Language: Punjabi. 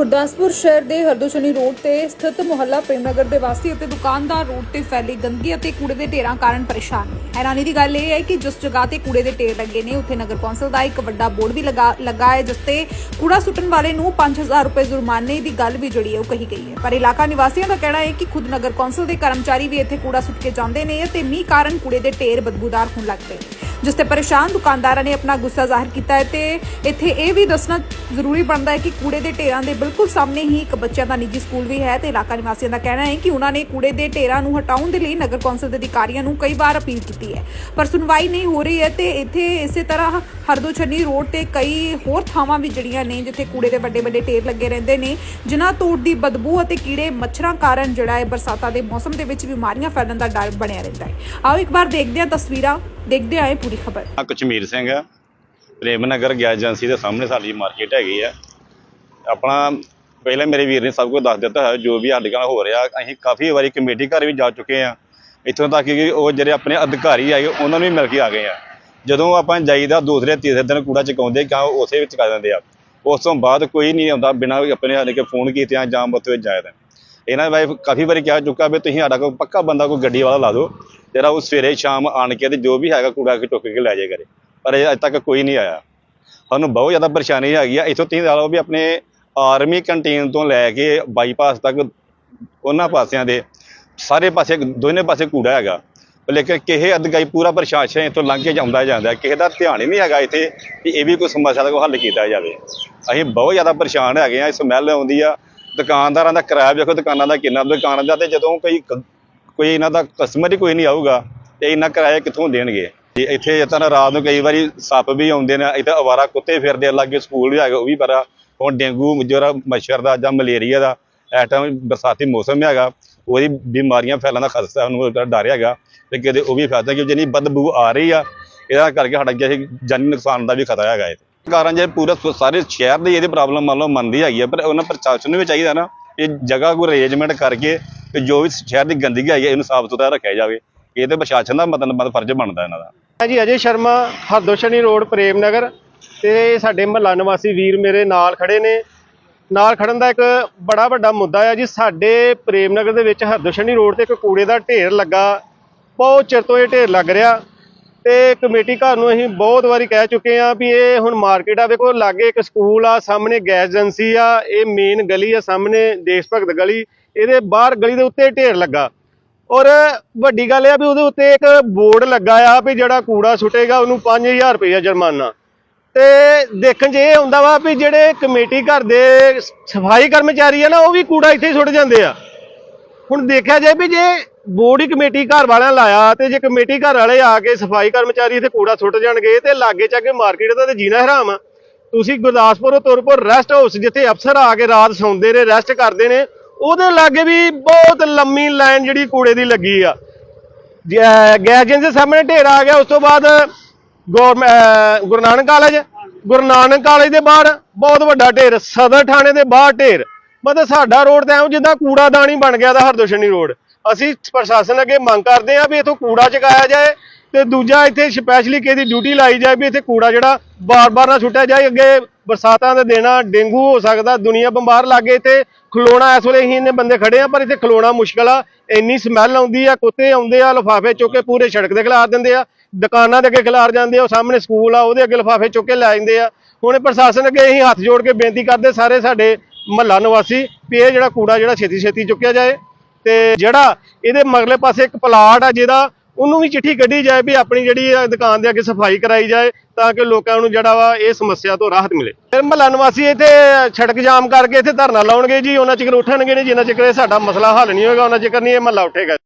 ਗੁਰਦਾਸਪੁਰ ਸ਼ਹਿਰ ਦੇ ਹਰਦੋਸ਼ਨੀ ਰੋਡ ਤੇ ਸਥਿਤ ਮੁਹੱਲਾ ਪ੍ਰੇਮਨਗਰ ਦੇ ਵਾਸੀ ਅਤੇ ਦੁਕਾਨਦਾਰ ਰੋਡ ਤੇ ਫੈਲੀ ਗੰਦਗੀ ਅਤੇ ਕੂੜੇ ਦੇ ਢੇਰਾਂ ਕਾਰਨ ਪਰੇਸ਼ਾਨ ਨੇ। ਹੈਰਾਨੀ ਦੀ ਗੱਲ ਇਹ ਹੈ ਕਿ ਜਿਸ ਜਗ੍ਹਾ ਤੇ ਕੂੜੇ ਦੇ ਢੇਰ ਲੱਗੇ ਨੇ, ਉੱਥੇ ਨਗਰ ਕੌਂਸਲ ਦਾ ਇੱਕ ਵੱਡਾ ਬੋਰਡ ਵੀ ਲਗਾ, ਲੱਗਾ ਹੈ, ਜਿਸ ਤੇ ਕੂੜਾ ਸੁੱਟਣ ਵਾਲੇ ਨੂੰ 5000 ਰੁਪਏ ਜੁਰਮਾਨੇ ਦੀ ਗੱਲ ਵੀ ਜੁੜੀ ਹੈ ਉਹ ਕਹੀ ਗਈ ਹੈ। ਪਰ ਇਲਾਕਾ ਨਿਵਾਸੀਆਂ ਦਾ ਕਹਿਣਾ ਹੈ ਕਿ ਖੁਦ ਨਗਰ ਕੌਂਸਲ ਦੇ ਕਰਮਚਾਰੀ ਵੀ ਇੱਥੇ ਕੂੜਾ ਸੁੱਟ ਕੇ ਜਾਂਦੇ ਨੇ ਤੇ ਮੀਂਹ ਕਾਰਨ ਕੂੜੇ ਦੇ ਢੇਰ ਬਦਬੂਦਾਰ ਹੋਣ ਲੱਗ ਪਏ ਜਿਸ ਤੇ ਪਰੇਸ਼ਾਨ ਦੁਕਾਨਦਾਰਾਂ ਨੇ ਆਪਣਾ ਗੁੱਸਾ ਜ਼ਾਹਿਰ ਕੀਤਾ ਹੈ ਤੇ ਇੱਥੇ ਇਹ ਵੀ ਦੱਸਣਾ ਜ਼ਰੂਰੀ ਬਣਦਾ ਹੈ ਕਿ ਕੂੜੇ ਦੇ ਢੇਰਾਂ ਦੇ ਬਿਲਕੁਲ ਸਾਹਮਣੇ ਹੀ ਇੱਕ ਬੱਚਿਆਂ ਦਾ ਨਿੱਜੀ ਸਕੂਲ ਵੀ ਹੈ ਤੇ ਇਲਾਕਾ ਨਿਵਾਸੀਆਂ ਦਾ ਕਹਿਣਾ ਹੈ ਕਿ ਉਹਨਾਂ ਨੇ ਕੂੜੇ ਦੇ ਢੇਰਾਂ ਨੂੰ ਹਟਾਉਣ ਦੇ ਲਈ ਨਗਰ ਕੌਂਸਲ ਦੇ ਅਧਿਕਾਰੀਆਂ ਨੂੰ ਕਈ ਵਾਰ ਅਪੀਲ ਕੀਤੀ ਹੈ। ਪਰ ਸੁਣਵਾਈ ਨਹੀਂ ਹੋ ਰਹੀ ਹੈ ਤੇ ਇੱਥੇ ਇਸੇ ਤਰ੍ਹਾਂ ਹਰਦੋ ਛੰਨੀ ਰੋਡ ਤੇ ਕਈ ਹੋਰ ਥਾਵਾਂ ਵੀ ਜਿਹੜੀਆਂ ਨੇ ਜਿੱਥੇ ਕੂੜੇ ਦੇ ਵੱਡੇ ਵੱਡੇ ਢੇਰ ਲੱਗੇ ਰਹਿੰਦੇ ਨੇ। ਜਿਨ੍ਹਾਂ ਤੋਂ ਦੀ ਬਦਬੂ ਅਤੇ ਕੀੜੇ ਮੱਛਰਾਂ ਕਾਰਨ ਜਿਹੜਾ ਹੈ ਬਰਸਾਤਾਂ ਦੇ ਮੌਸਮ ਦੇ ਵਿੱਚ ਬਿਮਾਰੀਆਂ ਫੈਲਣ ਦਾ ਡਰ ਬਣਿਆ ਰਹਿੰਦਾ ਹੈ। ਆਓ ਇੱਕ ਵਾਰ ਦੇਖਦੇ ਹਾਂ ਤਸਵੀਰਾਂ। ਦੇਖਦੇ ਆਏ ਪੂਰੀ ਖਬਰ। ਆ ਕਸ਼ਮੀਰ ਸਿੰਘ ਆ ਪ੍ਰੇਮਨਗਰ ਗੈਸ ਏਜੰਸੀ ਦੇ ਸਾਹਮਣੇ ਸਾਡੀ ਮਾਰਕੀਟ ਹੈਗੀ ਆ। ਆਪਣਾ ਪਹਿਲਾਂ ਮੇਰੇ ਵੀਰ ਨੇ ਸਭ ਕੁਝ ਦੱਸ ਦਿੱਤਾ ਹੈ। ਜੋ ਵੀ ਸਾਡੇ ਨਾਲ ਹੋ ਰਿਹਾ, ਅਸੀਂ ਕਾਫੀ ਵਾਰੀ ਕਮੇਟੀ ਘਰ ਵੀ ਜਾ ਚੁੱਕੇ ਆ ਇੱਥੋਂ ਤੱਕ ਕਿ ਉਹ ਜਿਹੜੇ ਆਪਣੇ ਅਧਿਕਾਰੀ ਆਏ, ਉਹਨਾਂ ਨੂੰ ਵੀ ਮਿਲ ਕੇ ਆ ਗਏ ਆ। ਜਦੋਂ ਆਪਾਂ ਜਾਈਦਾ ਦੂਸਰੇ, ਤੀਸਰੇ ਦਿਨ ਕੂੜਾ ਚਕਾਉਂਦੇ ਕਾ ਉਸੇ ਵਿੱਚ ਚਕਾ ਦਿੰਦੇ ਆ। ਉਸ ਤੋਂ ਬਾਅਦ ਕੋਈ ਨਹੀਂ ਆਉਂਦਾ, ਬਿਨਾਂ ਆਪਣੇ ਹਾਲੇ ਕਿ ਫੋਨ ਕੀਤੇ ਜਾਂ ਉੱਥੇ ਜਾਇਦਾ ਇਹਨਾਂ ਵਾਈਫ ਕਾਫੀ ਵਾਰੀ ਕਹਿ ਚੁੱਕਾ ਵੀ ਤੁਸੀਂ ਸਾਡਾ ਕੋਈ ਪੱਕਾ ਬੰਦਾ, ਕੋਈ ਗੱਡੀ ਵਾਲਾ ਲਾ ਦਿਓ। ਜਿਹੜਾ ਉਹ ਸਵੇਰੇ ਸ਼ਾਮ ਆਣ ਕੇ ਤੇ ਜੋ ਵੀ ਹੈਗਾ ਕੂੜਾ ਕੇ ਟੁੱਕ ਕੇ ਲੈ ਜਾਏ ਕਰੇ। ਪਰ ਇਹ ਅੱਜ ਤੱਕ ਕੋਈ ਨਹੀਂ ਆਇਆ। ਸਾਨੂੰ ਬਹੁਤ ਜ਼ਿਆਦਾ ਪਰੇਸ਼ਾਨੀ ਹੈਗੀ ਆ। ਇੱਥੋਂ ਤੁਸੀਂ ਲਾ ਲਓ ਵੀ ਆਪਣੇ ਆਰਮੀ ਕੰਟੀਨ ਤੋਂ ਲੈ ਕੇ ਬਾਈਪਾਸ ਤੱਕ ਉਹਨਾਂ ਪਾਸਿਆਂ ਦੇ ਸਾਰੇ ਪਾਸੇ ਦੋਨੇ ਪਾਸੇ ਕੂੜਾ ਹੈਗਾ। ਲੇਕਿਨ ਕਿਸੇ ਅਧਿਕਾਰੀ ਪੂਰਾ ਪ੍ਰਸ਼ਾਸਨ ਇੱਥੋਂ ਲੰਘ ਕੇ ਜਾਂਦਾ ਜਾਂਦਾ, ਕਿਸੇ ਦਾ ਧਿਆਨ ਹੀ ਨਹੀਂ ਹੈਗਾ ਇੱਥੇ ਕਿ ਇਹ ਵੀ ਕੋਈ ਸਮੱਸਿਆ ਦਾ ਕੋਈ ਹੱਲ ਕੀਤਾ ਜਾਵੇ। ਅਸੀਂ ਬਹੁਤ ਜ਼ਿਆਦਾ ਪਰੇਸ਼ਾਨ ਹੈਗੇ ਆ। ਸਮੈਲ ਆਉਂਦੀ ਆ। ਦੁਕਾਨਦਾਰਾਂ ਦਾ ਕਿਰਾਇਆ ਵੇਖੋ ਦੁਕਾਨਾਂ ਦਾ ਕਿੰਨਾ, ਦੁਕਾਨਾਂ ਦਾ ਤੇ ਜਦੋਂ ਕੋਈ ਕੋਈ ਇਹਨਾਂ ਦਾ ਕਸਟਮਰ ਹੀ ਕੋਈ ਨਹੀਂ ਆਊਗਾ ਤੇ ਇਹਨਾਂ ਕਿਰਾਏ ਕਿੱਥੋਂ ਦੇਣਗੇ? ਤੇ ਇੱਥੇ ਤਾਂ ਰਾਤ ਨੂੰ ਕਈ ਵਾਰੀ ਸੱਪ ਵੀ ਆਉਂਦੇ ਨੇ ਇੱਥੇ ਅਵਾਰਾ ਕੁੱਤੇ ਫਿਰਦੇ ਆ, ਲਾਗੇ ਸਕੂਲ ਵੀ ਹੈਗਾ ਉਹ ਵੀ ਪਰ ਹੁਣ ਡੇਂਗੂ ਜਿਹੜਾ ਮੱਛਰ ਦਾ ਜਾਂ ਮਲੇਰੀਆ ਦਾ ਇਸ ਟਾਈਮ ਬਰਸਾਤੀ ਮੌਸਮ ਹੈਗਾ ਉਹਦੀ ਬਿਮਾਰੀਆਂ ਫੈਲਣ ਦਾ ਖਤਰਾ ਸਾਨੂੰ ਡਰ ਹੈਗਾ ਤੇ ਕਿਤੇ ਉਹ ਵੀ ਫੈਲਦਾ ਕਿ ਜਿੰਨੀ ਬਦਬੂ ਆ ਰਹੀ ਆ ਇਹਦਾ ਕਰਕੇ ਸਾਡਾ ਕਿਸੇ ਜਾਨੀ ਨੁਕਸਾਨ ਦਾ ਵੀ ਖਤਰਾ ਹੈਗਾ ਇਹ। ਕਾਰਨ ਜੇ ਪੂਰਾ ਸ- ਸਾਰੇ ਸ਼ਹਿਰ ਦੀ ਇਹਦੀ ਪ੍ਰੋਬਲਮ ਮੰਨ ਲਓ ਮੰਨਦੀ ਹੈਗੀ ਆ ਪਰ ਉਹਨਾਂ ਪ੍ਰਸ਼ਾਸਨ ਨੂੰ ਵੀ ਚਾਹੀਦਾ ਨਾ ਇਹ ਜਗ੍ਹਾ ਕੋਈ ਅਰੇਂਜਮੈਂਟ ਕਰਕੇ ਤੇ ਜੋ ਵੀ ਸ਼ਹਿਰ ਦੀ ਗੰਦਗੀ ਹੈਗੀ ਹੈ, ਇਹਨੂੰ ਸਾਫ਼ ਸੁਥਰਾ ਰੱਖਿਆ ਜਾਵੇ। ਇਹ ਤੇ ਪ੍ਰਸ਼ਾਸਨ ਦਾ ਮਤਲਬ ਫਰਜ਼ ਬਣਦਾ ਇਹਨਾਂ ਦਾ। ਮੈਂ ਜੀ, ਅਜੇ ਸ਼ਰਮਾ, ਹਰਦੋਸ਼ਨੀ ਰੋਡ, ਪ੍ਰੇਮ ਨਗਰ ਤੇ ਸਾਡੇ ਮਹੱਲਾ ਨਿਵਾਸੀ ਵੀਰ ਮੇਰੇ ਨਾਲ ਖੜੇ ਨੇ। ਨਾਲ ਖੜਨ ਦਾ ਇੱਕ ਬੜਾ ਵੱਡਾ ਮੁੱਦਾ ਹੈ ਜੀ, ਸਾਡੇ ਪ੍ਰੇਮ ਨਗਰ ਦੇ ਵਿੱਚ ਹਰਦੋਸ਼ਨੀ ਰੋਡ ਤੇ ਇੱਕ ਕੂੜੇ ਦਾ ਢੇਰ ਲੱਗਾ। ਬਹੁਤ ਚਿਰ ਤੋਂ ਇਹ ਢੇਰ ਲੱਗ ਰਿਹਾ। ਤੇ ਕਮੇਟੀ ਘਰ ਨੂੰ ਅਸੀਂ ਬਹੁਤ ਵਾਰੀ ਕਹਿ ਚੁੱਕੇ ਆ ਵੀ ਇਹ ਹੁਣ ਮਾਰਕੀਟ ਆ, ਵੇਖੋ ਲਾਗੇ ਇੱਕ ਸਕੂਲ ਆ, ਸਾਹਮਣੇ ਗੈਸ ਏਜੰਸੀ ਆ, ਇਹ ਮੇਨ ਗਲੀ ਆ, ਸਾਹਮਣੇ ਦੇਸ਼ ਭਗਤ ਗਲੀ, ਇਹਦੇ ਬਾਹਰ ਗਲੀ ਦੇ ਉੱਤੇ ਢੇਰ ਲੱਗਾ। ਔਰ ਵੱਡੀ ਗੱਲ ਇਹ ਆ ਵੀ ਉਹਦੇ ਉੱਤੇ ਇੱਕ ਬੋਰਡ ਲੱਗਾ ਆ ਵੀ ਜਿਹੜਾ ਕੂੜਾ ਸੁੱਟੇਗਾ, ਉਹਨੂੰ 5000 ਰੁਪਏ ਜੁਰਮਾਨਾ। ਤੇ ਦੇਖਣ 'ਚ ਇਹ ਹੁੰਦਾ ਵਾ ਵੀ ਜਿਹੜੇ ਕਮੇਟੀ ਘਰ ਦੇ ਸਫ਼ਾਈ ਕਰਮਚਾਰੀ ਆ ਨਾ, ਉਹ ਵੀ ਕੂੜਾ ਇੱਥੇ ਹੀ ਸੁੱਟ ਜਾਂਦੇ ਆ। ਹੁਣ ਦੇਖਿਆ ਜਾਏ ਵੀ ਜੇ ਬੋਰਡ ਹੀ ਕਮੇਟੀ ਘਰ ਵਾਲਿਆਂ ਲਾਇਆ ਤੇ ਜੇ ਕਮੇਟੀ ਘਰ ਵਾਲੇ ਆ ਕੇ ਸਫ਼ਾਈ ਕਰਮਚਾਰੀ ਇੱਥੇ ਕੂੜਾ ਸੁੱਟ ਜਾਣਗੇ ਤੇ ਲਾਗੇ ਚਾਗੇ ਮਾਰਕੀਟ ਦਾ ਤੇ ਜੀਣਾ ਹਰਾਮ ਆ। ਤੁਸੀਂ ਗੁਰਦਾਸਪੁਰੋਂ ਤੁਰਪੁਰ ਰੈਸਟ ਹਾਊਸ ਜਿੱਥੇ ਅਫਸਰ ਆ ਕੇ ਰਾਤ ਸੌਂਦੇ ਨੇ ਰੈਸਟ ਕਰਦੇ ਨੇ, ਉਹਦੇ ਲਾਗੇ ਵੀ ਬਹੁਤ ਲੰਮੀ ਲਾਈਨ ਜਿਹੜੀ ਕੂੜੇ ਦੀ ਲੱਗੀ ਆ। ਜੈ- ਗੈਸ ਦੇ ਸਾਹਮਣੇ ਢੇਰ ਆ ਗਿਆ, ਉਸ ਤੋਂ ਬਾਅਦ ਗੌਰਮ- ਗੁਰੂ ਨਾਨਕ ਕਾਲਜ ਗੁਰੂ ਨਾਨਕ ਕਾਲਜ ਦੇ ਬਾਹਰ ਬਹੁਤ ਵੱਡਾ ਢੇਰ, ਸਦਰ ਥਾਣੇ ਦੇ ਬਾਹਰ ਢੇਰ। ਮਤਲਬ ਸਾਡਾ ਰੋਡ ਤਾਂ ਐਂ ਜਿੱਦਾਂ ਕੂੜਾ ਦਾਣੀ ਬਣ ਗਿਆ ਦਾ ਹਰਦੋਸ਼ਨੀ ਰੋਡ ਅਸੀਂ ਪ੍ਰਸ਼ਾਸਨ ਅੱਗੇ ਮੰਗ ਕਰਦੇ ਹਾਂ ਵੀ ਇਥੋਂ ਕੂੜਾ ਚੁਕਾਇਆ ਜਾਏ ਤੇ ਦੂਜਾ ਇੱਥੇ ਸਪੈਸ਼ਲੀ ਕਿਸੇ ਦੀ ਡਿਊਟੀ ਲਾਈ ਜਾਏ ਵੀ ਇੱਥੇ ਕੂੜਾ ਜਿਹੜਾ ਬਾਰ-ਬਾਰ ਨਾ ਸੁੱਟਿਆ ਜਾਏ, ਅੱਗੇ ਬਰਸਾਤਾਂ ਦੇ ਦੇਣਾ ਡੇਂਗੂ ਹੋ ਸਕਦਾ, ਦੁਨੀਆ ਬਿਮਾਰ ਲੱਗੇ ਇੱਥੇ, ਖਲੋਣਾ ਇਸ ਵੇਲੇ ਹੀ ਇੰਨੇ ਬੰਦੇ ਖੜੇ ਆ, ਪਰ ਇੱਥੇ ਖਲੋਣਾ ਮੁਸ਼ਕਲ ਆ, ਇੰਨੀ ਸਮੈਲ ਆਉਂਦੀ ਆ, ਕੁੱਤੇ ਆਉਂਦੇ ਆ, ਲਿਫਾਫੇ ਚੁੱਕ ਕੇ ਪੂਰੇ ਸੜਕ ਤੇ ਖਿਲਾਰ ਦਿੰਦੇ ਆ, ਦੁਕਾਨਾਂ ਦੇ ਅੱਗੇ ਖਿਲਾਰ ਜਾਂਦੇ ਆ, ਉਹ ਸਾਹਮਣੇ ਸਕੂਲ ਆ, ਉਹਦੇ ਅੱਗੇ ਲਿਫਾਫੇ ਚੁੱਕ ਕੇ ਲੈ ਜਾਂਦੇ ਆ। ਹੁਣ ਪ੍ਰਸ਼ਾਸਨ ਅੱਗੇ ਅਸੀਂ ਹੱਥ ਜੋੜ ਕੇ ਬੇਨਤੀ ਕਰਦੇ ਸਾਰੇ ਸਾਡੇ ਮਹੱਲਾ ਨਿਵਾਸੀ, ਵੀ ਇਹ ਜਿਹੜਾ ਕੂੜਾ ਜਿਹੜਾ ਛੇਤੀ ਛੇਤੀ ਚੁੱਕਿਆ ਜਾਏ ਤੇ ਜਿਹੜਾ ਇਹਦੇ ਮਗਲੇ ਪਾਸੇ ਇੱਕ ਪਲਾਟ ਆ ਜਿਹਦਾ, ਉਹਨੂੰ ਵੀ ਚਿੱਠੀ ਕੱਢੀ ਜਾਏ ਵੀ ਆਪਣੀ ਜਿਹੜੀ ਦੁਕਾਨ ਦੇ ਅੱਗੇ ਸਫ਼ਾਈ ਕਰਾਈ ਜਾਏ ਤਾਂ ਕਿ ਲੋਕਾਂ ਨੂੰ ਜਿਹੜਾ ਵਾ ਇਹ ਸਮੱਸਿਆ ਤੋਂ ਰਾਹਤ ਮਿਲੇ। ਫਿਰ ਮਹੱਲਾ ਨਿਵਾਸੀ ਇੱਥੇ ਸੜਕ ਜਾਮ ਕਰਕੇ ਇੱਥੇ ਧਰਨਾ ਲਾਉਣਗੇ ਜੀ, ਉਹਨਾਂ ਚਿਰ ਉੱਠਣਗੇ ਨਹੀਂ, ਜਿੰਨਾ ਚਿਰ ਇਹ ਸਾਡਾ ਮਸਲਾ ਹੱਲ ਨਹੀਂ ਹੋਏਗਾ, ਉਹਨਾਂ ਚਿਰ ਨਹੀਂ ਇਹ ਮਹੱਲਾ ਉੱਠੇਗਾ।